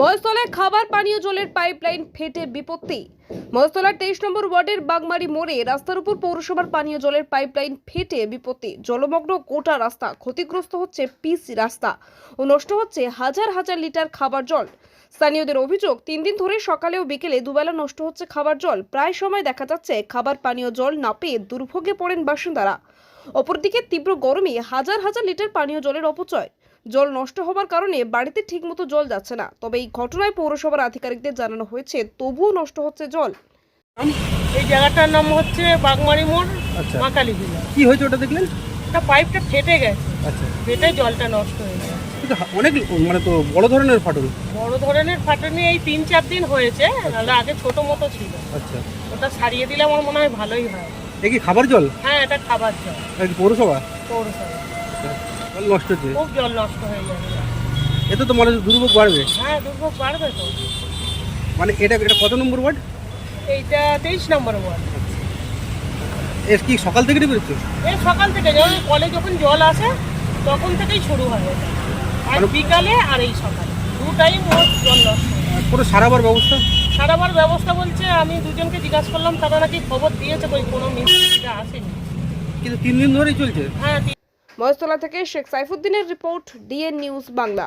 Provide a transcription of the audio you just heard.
মহেশতলায় খাবার, পানীয় জলের পাইপলাইন ফেটে বিপত্তি। মহেশতলার তেইশ নম্বর ওয়ার্ডের বাগমারি মোড়ে রাস্তার উপর পৌরসভার পানীয় জলের পাইপলাইন ফেটে বিপত্তি। জলমগ্ন গোটা রাস্তা ক্ষতিগ্রস্ত হচ্ছে পিচ রাস্তা ও নষ্ট হচ্ছে হাজার হাজার লিটার খাবার জল। স্থানীয়দের অভিযোগ, তিন দিন ধরে সকালে ও বিকেলে দুবেলা নষ্ট হচ্ছে খাবার জল। প্রায় সময় দেখা যাচ্ছে খাবার, পানীয় জল না পেয়ে দুর্ভোগে পড়েন বাসিন্দারা। অপরদিকে তীব্র গরমে হাজার হাজার লিটার পানীয় জলের অপচয়। জল নষ্ট হবার কারণে বাড়িতে ঠিকমতো জল যাচ্ছে না। তবে এই ঘটনায় পৌরসভার আধিকারিকদের জানানো হয়েছে তবুও নষ্ট হচ্ছে জল। এই জায়গাটার নাম হচ্ছে বাগমারি মোড় আচ্ছা। মা কালী কি হয়েছে ওটা দেখলেন? একটা পাইপটা ফেটে গেছে। আচ্ছা। ফেটে জলটা নষ্ট হয়ে গেছে। অনেক মানে তো বড় ধরনের ফাটল। বড় ধরনের ফাটনি এই তিন চার দিন হয়েছে নাহলে আগে ছোট মতো ছিল। আচ্ছা। ওটা সারিয়ে দিলে আমার মনে হয় ভালোই হয়। এ কি খাবার জল? হ্যাঁ এটা খাবার জল। পৌরসভা? পৌরসভা। জল নষ্ট হচ্ছে? খুব জল নষ্ট হয়ে যাবে। এতে তো মানুষ দুর্ভোগ বাড়বে। হ্যাঁ দুর্ভোগ বাড়বে তো। মানে এটা এটা কত নম্বর ওয়ার্ড? এইটা তেইশ নম্বর ওয়ার্ড। এর কি সকাল থেকে বেরোচ্ছে? এই সকাল থেকে যখন কলে যখন জল আসে তখন থেকেই শুরু হয় এটা। আর মানে- বিকালে আর এই সকালে। দু টাইম মোট জল নষ্ট। কোনো সারাবার ব্যবস্থা? সারাবার ব্যবস্থা বলছে আমি দুজনকে জিজ্ঞাসা করলাম তারা নাকি খবর দিয়েছে কই কোনো মিস্ত্রিটা আসেনি। কিন্তু তিন দিন ধরেই চলছে। হ্যাঁ মহেশতলা থেকে শেখ সাইফুদ্দিনের রিপোর্ট ডিএন নিউজ বাংলা।